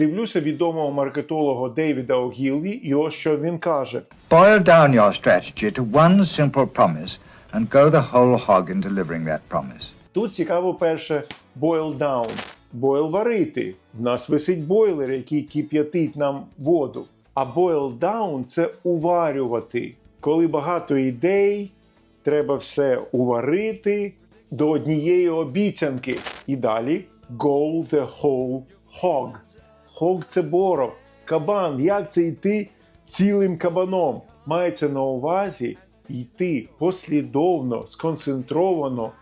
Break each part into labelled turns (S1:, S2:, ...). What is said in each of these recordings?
S1: Дивлюся відомого маркетолога Дейвіда Огілві, і ось що він каже:
S2: Boil down your strategy to one simple promise and go the whole hog in delivering that promise.
S1: Тут цікаво перше boil down. Boil варити. В нас висить бойлер, який кип'ятить нам воду. А boil down це уварювати. Коли багато ідей, треба все уварити до однієї обіцянки. І далі go the whole hog. Hog – це боров, кабан. Як це йти цілим кабаном? Мається на увазі йти послідовно, сконцентровано,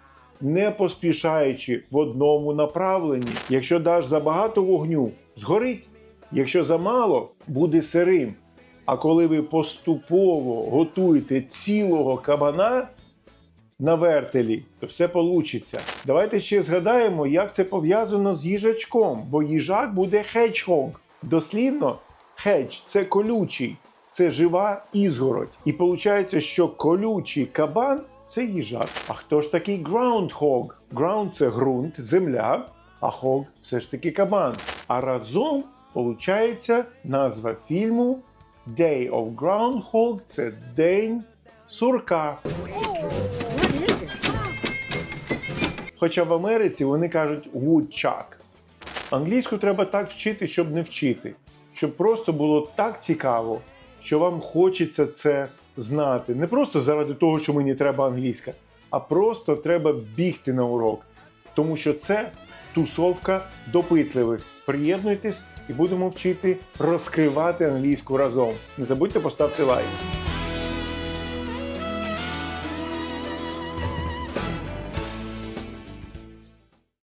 S1: не поспішаючи в одному направленні. Якщо даш забагато вогню, згорить. Якщо замало, буде сирим. А коли ви поступово готуєте цілого кабана на вертелі, то все вийде. Давайте ще згадаємо, як це пов'язано з їжачком, бо їжак буде hedgehog. Дослівно, hedge – це колючий, це жива ізгородь. І виходить, що колючий кабан це їжак. А хто ж такий groundhog? Ground – це ґрунт, земля, а hog – все ж таки кабан. А разом виходить назва фільму Day of Groundhog – це День сурка. Хоча в Америці вони кажуть woodchuck. Англійську треба так вчити, щоб не вчити, щоб просто було так цікаво, що вам хочеться це знати. Не просто заради того, що мені треба англійська, а просто треба бігти на урок. Тому що це тусовка допитливих. Приєднуйтесь і будемо вчити розкривати англійську разом. Не забудьте поставити лайк.